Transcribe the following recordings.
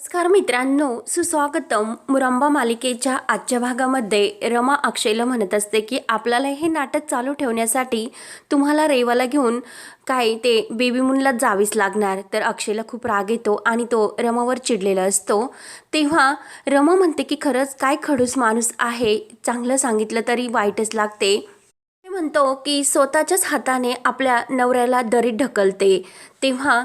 नमस्कार मित्रांनो सुस्वागतम मुरंबा मालिकेच्या आजच्या भागामध्ये रमा अक्षयला म्हणत असते की आपल्याला हे नाटक चालू ठेवण्यासाठी तुम्हाला रेवाला घेऊन काय ते बेबी मूनला जावीच लागणार. तर अक्षयला खूप राग येतो आणि तो रमावर चिडलेला असतो. तेव्हा रमा म्हणते की खरंच काय खडूस माणूस आहे चांगलं सांगितलं तरी वाईटच लागते. म्हणतो की स्वतःच्याच हाताने आपल्या नवऱ्याला दरीत ढकलते. तेव्हा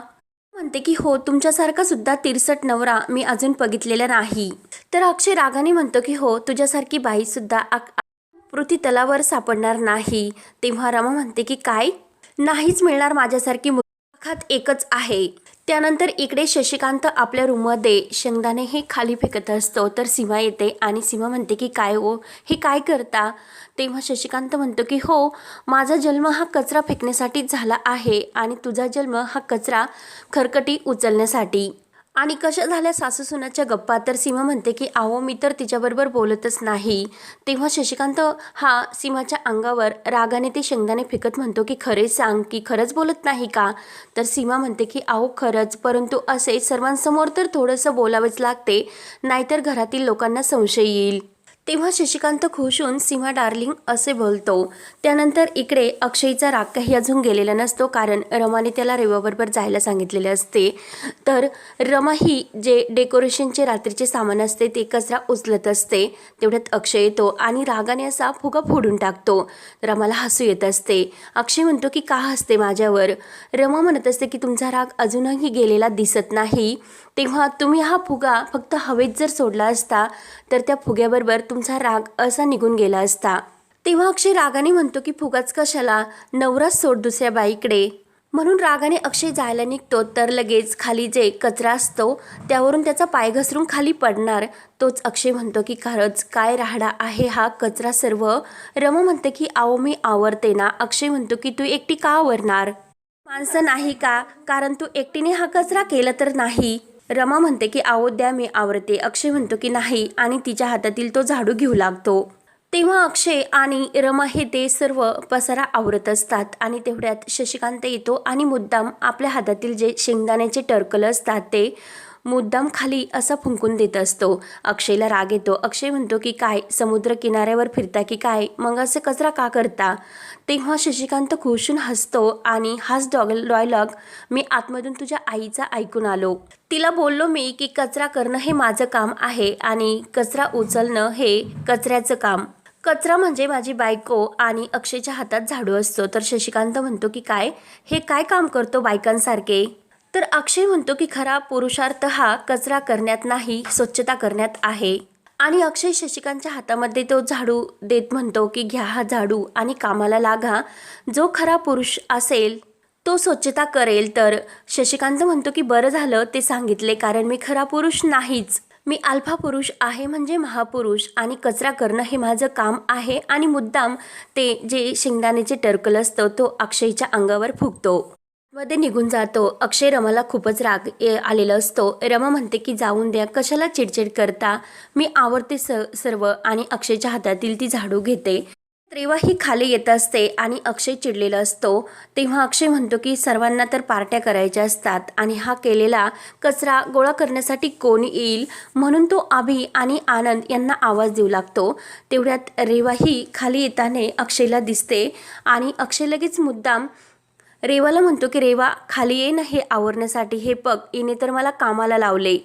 म्हणते की हो तुमच्यासारखा सुद्धा तिरसट नवरा मी अजून बघितलेला नाही. तर अक्षय रागाने म्हणतो की हो तुझ्यासारखी बाई सुद्धा पृथ्वी तलावर सापडणार नाही. तेव्हा रमा म्हणते की काय? नाहीच मिळणार माझ्यासारखी मुलाखत एकच आहे. त्यानंतर इकडे शशिकांत आपल्या रूममध्ये शेंगदाणे हे खाली फेकत असतो तर सीमा येते आणि सीमा म्हणते की काय हो? हे काय करता? तेव्हा शशिकांत म्हणतो की हो माझा जन्म हा कचरा फेकण्यासाठी झाला आहे आणि तुझा जन्म हा कचरा खरकटी उचलण्यासाठी. आणि कशा झाल्या सासू सुनाच्या गप्पा? तर सीमा म्हणते की आहो मी तर तिच्याबरोबर बोलतच नाही. तेव्हा शशिकांत हा सीमाच्या अंगावर रागाने ते शेंगदाणे फेकत म्हणतो की खरे सांग की खरंच बोलत नाही का? तर सीमा म्हणते की आहो खरंच. परंतु असे सर्वांसमोर तर थोडंसं बोलावंच लागते. नाहीतर घरातील लोकांना संशय येईल. तेव्हा शशिकांत खुश होऊन सीमा डार्लिंग असे बोलतो. त्यानंतर इकडे अक्षयचा राग काही अजून गेलेला नसतो कारण रमाने त्याला रेवाबरोबर जायला सांगितलेले असते. तर रमा ही जे डेकोरेशनचे रात्रीचे सामान असते ते कचरा उचलत असते. तेवढ्यात अक्षय येतो आणि रागाने असा फुगा फोडून टाकतो. रमाला हसू येत असते. अक्षय म्हणतो की का हसते माझ्यावर? रमा म्हणत असते की तुमचा राग अजूनही गेलेला दिसत नाही. तेव्हा तुम्ही हा फुगा फक्त हवेत जर सोडला असता तर त्या फुग्याबरोबर तुमचा राग असा निघून गेला असता. तेव्हा अक्षय रागाने म्हणतो की फुगाच कशाला? नवराच सोड दुसऱ्या बाईकडे. म्हणून रागाने अक्षय जायला निघतो तर लगेच खाली जे कचरा असतो त्यावरून त्याचा पाय घसरून खाली पडणार. तोच अक्षय म्हणतो की खरंच काय राहडा आहे हा कचरा सर्व? रम म्हणते की आओ मी आवरते ना. अक्षय म्हणतो की तू एकटी का आवरणार? माणसं नाही का? कारण तू एकटीने हा कचरा केला तर नाही. रमा म्हणते की आहो द्या मी आवरते. अक्षय म्हणतो की नाही आणि तिच्या हातातील तो झाडू घेऊ लागतो. तेव्हा अक्षय आणि रमा हे ते सर्व पसारा आवरत असतात आणि तेवढ्यात शशिकांत येतो आणि मुद्दाम आपल्या हातातील जे शेंगदाण्याचे टर्कल असतात ते मुद्दाम खाली असा फुंकून देत असतो. अक्षयला राग येतो. अक्षय म्हणतो की काय? समुद्र किनाऱ्यावर फिरता की काय? मग असे कचरा का करता? तेव्हा शशिकांत खुशून हसतो आणि हाच डॉग डॉयलॉग मी आतमधून तुझ्या आईचा ऐकून आलो. तिला बोललो मी की कचरा करणं हे माझं काम आहे आणि कचरा उचलणं हे कचऱ्याचं काम. कचरा म्हणजे माझी बायको आणि अक्षयच्या हातात झाडू असतो. तर शशिकांत म्हणतो की काय? हे काय काम करतो बायकांसारखे? तर अक्षय म्हणतो की खरा पुरुषार्थ हा कचरा करण्यात नाही स्वच्छता करण्यात आहे. आणि अक्षय शशिकांतच्या हातामध्ये तो झाडू देत म्हणतो की घ्या हा झाडू आणि कामाला लागा. जो खरा पुरुष असेल तो स्वच्छता करेल. तर शशिकांत म्हणतो की बरं झालं ते सांगितले कारण मी खरा पुरुष नाहीच. मी अल्फा पुरुष आहे म्हणजे महापुरुष आणि कचरा करणं हे माझं काम आहे. आणि मुद्दाम ते जे शेंगदाण्याचे टर्कल असतं तो अक्षयच्या अंगावर फुकतो मध्ये निघून जातो. अक्षय रमाला खूपच राग ये- आलेला असतो. रमा म्हणते की जाऊन द्या. कशाला चिडचिड करता? मी आवडते स सर्व आणि अक्षयच्या हातातील ती झाडू घेते. रेवा ही खाली येत असते आणि अक्षय चिडलेला असतो. तेव्हा अक्षय म्हणतो की सर्वांना तर पार्ट्या करायच्या असतात आणि हा केलेला कचरा गोळा करण्यासाठी कोण येईल म्हणून तो अभि आणि आनंद यांना आवाज देऊ लागतो. तेवढ्यात रेवा ही खाली येताना अक्षयला दिसते आणि अक्षय लगेच मुद्दाम रेवाला म्हणतो की रेवा खाली ये ना हे आवरण्यासाठी हे पग इने तर मला कामाला लावले.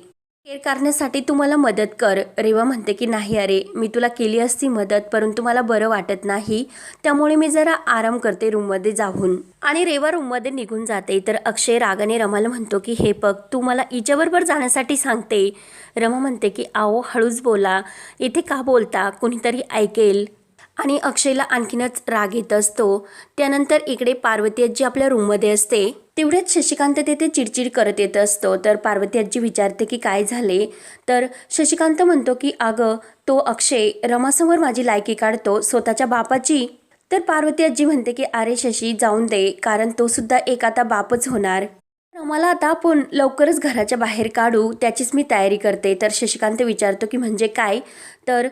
केअर करण्यासाठी तू मला मदत कर. रेवा म्हणते की नाही अरे मी तुला केली असती मदत परंतु मला बरं वाटत नाही. त्यामुळे मी जरा आराम करते रूममध्ये जाऊन. आणि रेवा रूममध्ये निघून जाते. तर अक्षय रागाने रमाला म्हणतो की हे पग तू मला हिच्याबरोबर जाण्यासाठी सांगते. रमा म्हणते की आओ हळूच बोला. इथे का बोलता? कुणीतरी ऐकेल. आणि अक्षयला आणखीनच राग येत असतो. त्यानंतर इकडे पार्वती आजी आपल्या रूममध्ये असते. तेवढ्याच शशिकांत तेथे चिडचिड करत येत असतो. तर पार्वती आजी विचारते की काय झाले? तर शशिकांत म्हणतो की अगं तो अक्षय रमासमोर माझी लायकी काढतो स्वतःच्या बापाची. तर पार्वती आजी म्हणते की अरे शशी जाऊन दे कारण तो सुद्धा एक आता बापच होणार. रमाला आता आपण लवकरच घराच्या बाहेर काढू त्याचीच मी तयारी करते. तर शशिकांत विचारतो की म्हणजे काय? तर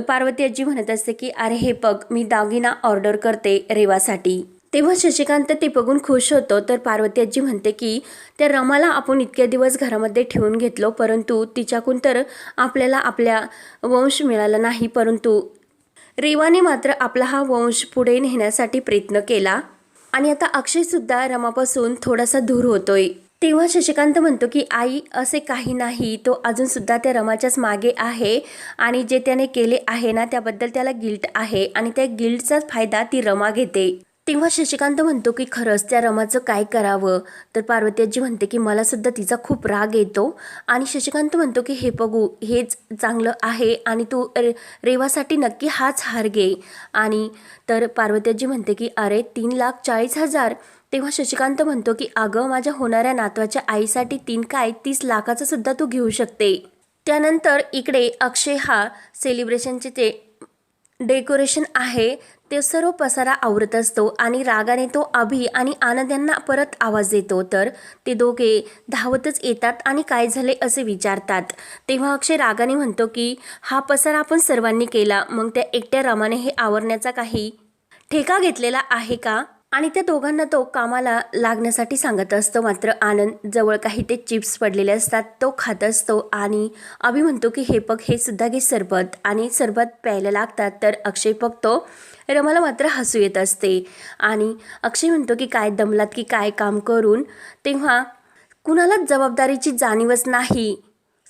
पार्वती आजी म्हणत असते की अरे हे बघ मी दागिना ऑर्डर करते रेवासाठी. तेव्हा शशिकांत ते बघून खुश होतो. तर पार्वती आजी म्हणते की त्या रमाला आपण इतके दिवस घरामध्ये ठेवून घेतलो परंतु तिच्याकडून तर आपल्याला आपल्या वंश मिळाला नाही परंतु रेवाने मात्र आपला हा वंश पुढे नेण्यासाठी प्रयत्न केला. आणि आता अक्षयसुद्धा रमापासून थोडासा दूर होतोय. तेव्हा शशिकांत म्हणतो की आई असे काही नाही. तो अजूनसुद्धा त्या रमाच्याच मागे आहे आणि जे त्याने केले आहे ना त्याबद्दल त्याला गिल्ट आहे आणि त्या गिल्टचाच फायदा ती रमा घेते. तेव्हा शशिकांत म्हणतो की खरंच त्या रमाचं काय करावं? तर पार्वतीजी म्हणते की मला सुद्धा तिचा खूप राग येतो. आणि शशिकांत म्हणतो की हे बघू हेच चांगलं आहे आणि तू रे रेवासाठी नक्की हाच हार घे. आणि तर पार्वतीजी म्हणते की अरे तीन लाख चाळीस हजार तेव्हा शशिकांत म्हणतो की अगं माझ्या होणाऱ्या नातवाच्या आईसाठी तीन काय? तीस लाखाचं सुद्धा तू घेऊ शकते. त्यानंतर इकडे अक्षय हा सेलिब्रेशनचे ते डेकोरेशन आहे ते सर्व पसारा आवरत असतो आणि रागाने तो अभि आणि आनंद यांना परत आवाज देतो. तर ते दोघे धावतच येतात आणि काय झाले असे विचारतात. तेव्हा अक्षय रागाने म्हणतो की हा पसारा आपण सर्वांनी केला. मग त्या एकट्या रमाने हे आवरण्याचा काही ठेका घेतलेला आहे का? आणि त्या दोघांना तो कामाला लागण्यासाठी सांगत असतो. मात्र आनंद जवळ काही ते चिप्स पडलेले असतात. तो खात असतो आणि अभि म्हणतो की हे पग हे सुद्धा घे सरबत. आणि सरबत प्यायला लागतात तर अक्षय बघतो. रमाला मात्र हसू येत असते. आणि अक्षय म्हणतो की काय दमलात की काय काम करून? तेव्हा कुणालाच जबाबदारीची जाणीवच नाही.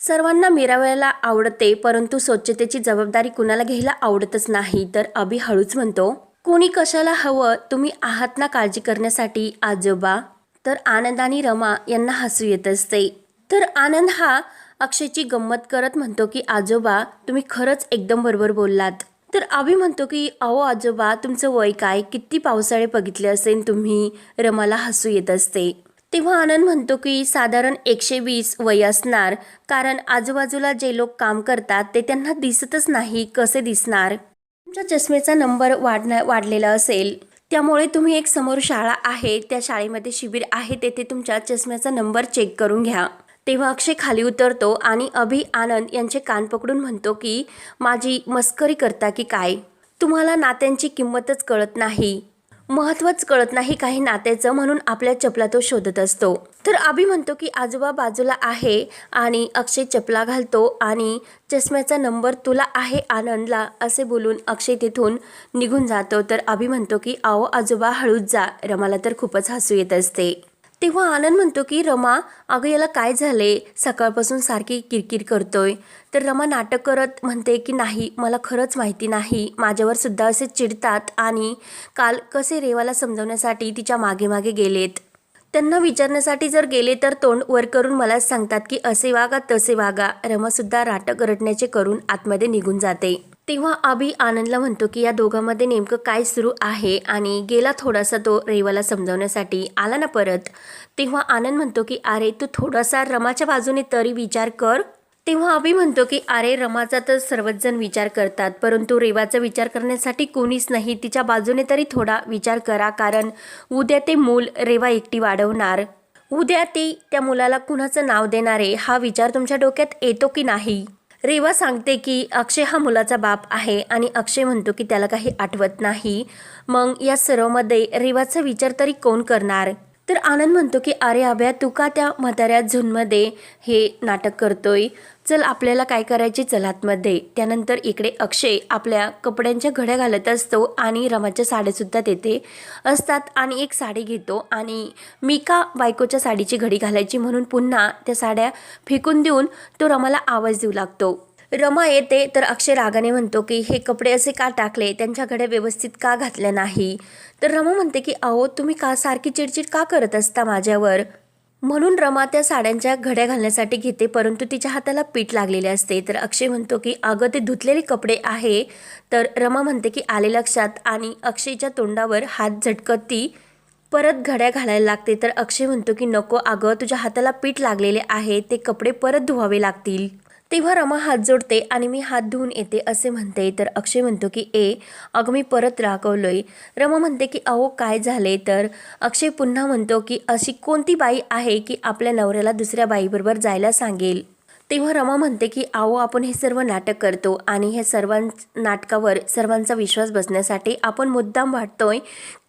सर्वांना मिरावायला आवडते परंतु स्वच्छतेची जबाबदारी कुणाला घ्यायला आवडतच नाही. तर अभि हळूच म्हणतो कोणी कशाला हवं तुम्ही आहात ना काळजी करण्यासाठी आजोबा? तर आनंद आणि रमा यांना हसू येत असते. तर आनंद हा अक्षयची गंमत करत म्हणतो की आजोबा तुम्ही खरंच एकदम बरोबर बोललात. तर अभि म्हणतो की अहो आजोबा तुमचं वय काय? किती पावसाळे बघितले असेल तुम्ही? रमाला हसू येत असते. तेव्हा आनंद म्हणतो की साधारण एकशे वीस वय असणार. कारण आजूबाजूला जे लोक काम करतात ते त्यांना दिसतच नाही. कसे दिसणार? तुमच्या चष्मेचा नंबर वाढण्या वाढलेला असेल त्यामुळे तुम्ही एक समोर शाळा आहे त्या शाळेमध्ये शिबिर आहे तेथे तुमच्या चष्म्याचा नंबर चेक करून घ्या. तेव्हा अक्षय खाली उतरतो आणि अभि आनंद यांचे कान पकडून म्हणतो की माझी मस्करी करता की काय? तुम्हाला नात्यांची किंमतच कळत नाही. महत्त्वच कळत नाही काही नात्याचं म्हणून आपल्या चपला तो शोधत असतो. तर अभि म्हणतो की आजोबा बाजूला आहे आणि अक्षय चपला घालतो आणि चष्म्याचा नंबर तुला आहे आनंदला असे बोलून अक्षय तिथून निघून जातो. तर अभि म्हणतो की आओ आजोबा हळूच जा. रमाला तर खूपच हसू येत असते. तेव्हा आनंद म्हणतो की रमा अगं याला काय झाले सकाळपासून सारखी किरकिर करतोय. तर रमा नाटक करत म्हणते की नाही मला खरंच माहिती नाही. माझ्यावर सुद्धा असे चिडतात आणि काल कसे रेवाला समजवण्यासाठी तिच्यामागे मागे गेलेत. त्यांना विचारण्यासाठी जर गेले तर तोंड वर करून मला सांगतात की असे वागा तसे वागा. रमासुद्धा राटक रटण्याचे करून आतमध्ये निघून जाते. तेव्हा अभि आनंदला म्हणतो की या दोघांमध्ये नेमकं काय सुरू आहे आणि गेला थोडासा तो रेवाला समजावण्यासाठी आला ना परत? तेव्हा आनंद म्हणतो की अरे तू थोडासा रमाच्या बाजूने तरी विचार कर. तेव्हा अभि म्हणतो की अरे रमाचा तर सर्वच जण विचार करतात परंतु रेवाचा विचार करण्यासाठी कोणीच नाही. तिच्या बाजूने तरी थोडा विचार करा कारण उद्या ते मूल रेवा एकटी वाढवणार. उद्या ती त्या मुलाला कुणाचं नाव देणारे हा विचार तुमच्या डोक्यात येतो की नाही? रेवा सांगते की अक्षय हा मुलाचा बाप आहे आणि अक्षय म्हणतो की त्याला काही आठवत नाही. मग या सर्वमध्ये रेवाचा विचार तरी कोण करणार? तर आनंद म्हणतो की अरे अभ्या तू का त्या म्हाताऱ्या झूनमध्ये हे नाटक करतोय? चल आपल्याला काय करायचे? चल आतमध्ये. त्यानंतर इकडे अक्षय आपल्या कपड्यांच्या घड्या घालत असतो आणि रमाच्या साड्यासुद्धा तेथे असतात आणि एक साडी घेतो आणि मी का बायकोच्या साडीची घडी घालायची म्हणून पुन्हा त्या साड्या फेकून देऊन तो रमाला आवाज देऊ लागतो. रमा येते तर अक्षय रागाने म्हणतो की हे कपडे असे का टाकले? त्यांच्या घड्या व्यवस्थित का घातल्या नाही? तर रमा म्हणते की अहो तुम्ही का सारखी चिडचिड का करत असता माझ्यावर? म्हणून रमा त्या साड्यांच्या घड्या घालण्यासाठी घेते परंतु तिच्या हाताला पीठ लागलेले असते. तर अक्षय म्हणतो की अगं ते धुतलेले कपडे आहे. तर रमा म्हणते की आले लक्षात. आणि अक्षयच्या तोंडावर हात झटकत ती परत घड्या घालायला लागते. तर अक्षय म्हणतो की नको अगं तुझ्या हाताला पीठ लागलेले आहे. ते कपडे परत धुवावे लागतील. तेव्हा रमा हात जोडते आणि मी हात धुवून येते असे म्हणते. तर अक्षय म्हणतो की ए अगं मी परत रागवलोय. रमा म्हणते की अहो काय झाले? तर अक्षय पुन्हा म्हणतो की अशी कोणती बाई आहे की आपल्या नवऱ्याला दुसऱ्या बाईबरोबर जायला सांगेल? तेव्हा रमा म्हणते की आओ आपण हे सर्व नाटक करतो आणि हे सर्वां नाटकावर सर्वांचा विश्वास बसण्यासाठी आपण मुद्दाम वाटतोय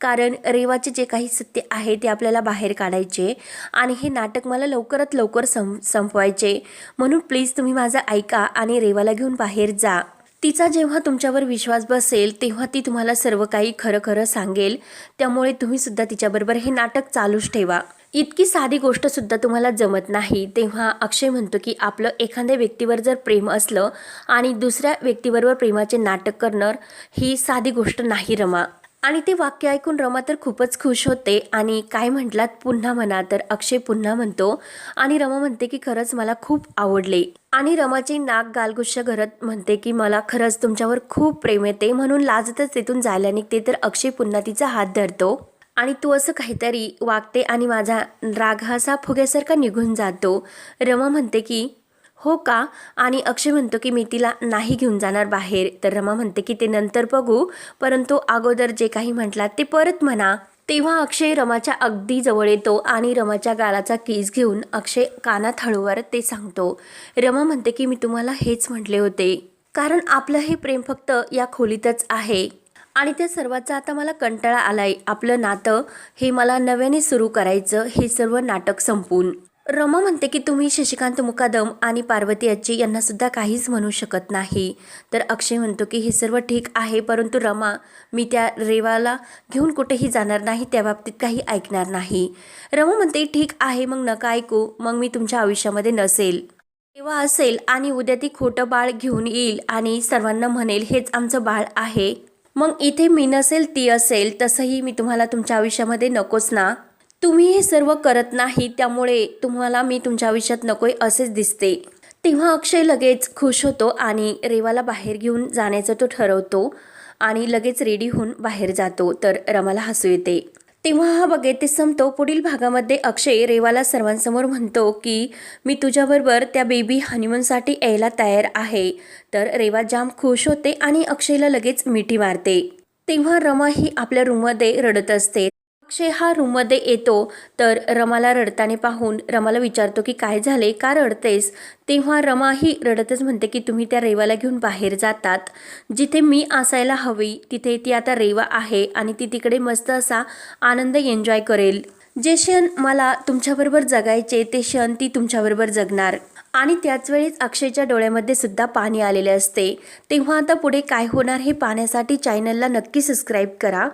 कारण रेवाचे जे काही सत्य आहे ते आपल्याला बाहेर काढायचे आणि हे नाटक मला लवकरात लवकर सं संपवायचे. म्हणून प्लीज तुम्ही माझं ऐका आणि रेवाला घेऊन बाहेर जा. तिचा जेव्हा तुमच्यावर विश्वास बसेल तेव्हा ती तुम्हाला सर्व काही खरं खरं सांगेल. त्यामुळे तुम्हीसुद्धा तिच्याबरोबर हे नाटक चालूच ठेवा. इतकी साधी गोष्ट सुद्धा तुम्हाला जमत नाही तेव्हा अक्षय म्हणतो की आपलं एखाद्या व्यक्तीवर जर प्रेम असलं आणि दुसऱ्या व्यक्तीबरोबर प्रेमाचे नाटक करणं ही साधी गोष्ट नाही रमा. आणि ते वाक्य ऐकून रमा तर खूपच खुश होते आणि काय म्हटलात? पुन्हा म्हणा. तर अक्षय पुन्हा म्हणतो आणि रमा म्हणते की खरंच मला खूप आवडले. आणि रमाची नाक गालगुश्य करत म्हणते की मला खरंच तुमच्यावर खूप प्रेम येते म्हणून लाजतच तिथून जायला निघते. तर अक्षय पुन्हा तिचा हात धरतो. आणि तू असं काहीतरी वागते आणि माझा राग असा फुग्यासारखा निघून जातो. रमा म्हणते की हो का? आणि अक्षय म्हणतो की मी तिला नाही घेऊन जाणार बाहेर. तर रमा म्हणते की ते नंतर बघू. परंतु अगोदर जे काही म्हटलात ते परत म्हणा. तेव्हा अक्षय रमाच्या अगदी जवळ येतो आणि रमाच्या गालाचा केस घेऊन अक्षय कानात हळूवर ते सांगतो. रमा म्हणते की मी तुम्हाला हेच म्हटले होते. कारण आपलं हे प्रेम फक्त या खोलीतच आहे. आणि त्या सर्वाचा आता मला कंटाळा आलाय. आपलं नातं हे मला नव्याने सुरू करायचं हे सर्व नाटक संपून. रमा म्हणते की तुम्ही शशिकांत मुकादम आणि पार्वती आजी यांनासुद्धा काहीच म्हणू शकत नाही. तर अक्षय म्हणतो की हे सर्व ठीक आहे परंतु रमा मी त्या रेवाला घेऊन कुठेही जाणार नाही त्या बाबतीत काही ऐकणार नाही. रमा म्हणते ठीक आहे मग नका ऐकू मग मी तुमच्या आयुष्यामध्ये नसेल. तेव्हा असेल आणि उद्या ती खोटं बाळ घेऊन येईल आणि सर्वांना म्हणेल हेच आमचं बाळ आहे. मग इथे मी नसेल ती असेल तसंही मी तुम्हाला तुमच्या आयुष्यामध्ये नकोच ना. तुम्ही हे सर्व करत नाही त्यामुळे तुम्हाला मी तुमच्या आयुष्यात नकोय असेच दिसते. तेव्हा अक्षय लगेच खुश होतो आणि रेवाला बाहेर घेऊन जाण्याचं तो ठरवतो आणि लगेच रेडी होऊन बाहेर जातो तर रमाला हसू येते. तेव्हा हा बघे ते संपतो. पुढील भागामध्ये अक्षय रेवाला सर्वांसमोर म्हणतो की मी तुझ्याबरोबर त्या बेबी हनीमूनसाठी यायला तयार आहे. तर रेवा जाम खुश होते आणि अक्षयला लगेच मिठी मारते. तेव्हा रमा ही आपल्या रूममध्ये रडत असते. अक्षय हा रूममध्ये येतो. तर रमाला रडताना पाहून रमाला विचारतो की काय झाले का रडतेस? तेव्हा रमा ही रडतच म्हणते की तुम्ही त्या रेवाला घेऊन बाहेर जातात. जिथे मी असायला हवी तिथे ती आता रेवा आहे आणि ती तिकडे मस्त असा आनंद एन्जॉय करेल. जे क्षण मला तुमच्याबरोबर जगायचे ते क्षण ती तुमच्याबरोबर जगणार. आणि त्याच वेळेस अक्षयच्या डोळ्यामध्ये सुद्धा पाणी आलेले असते. तेव्हा आता पुढे काय होणार हे पाहण्यासाठी चॅनलला नक्की सबस्क्राईब करा.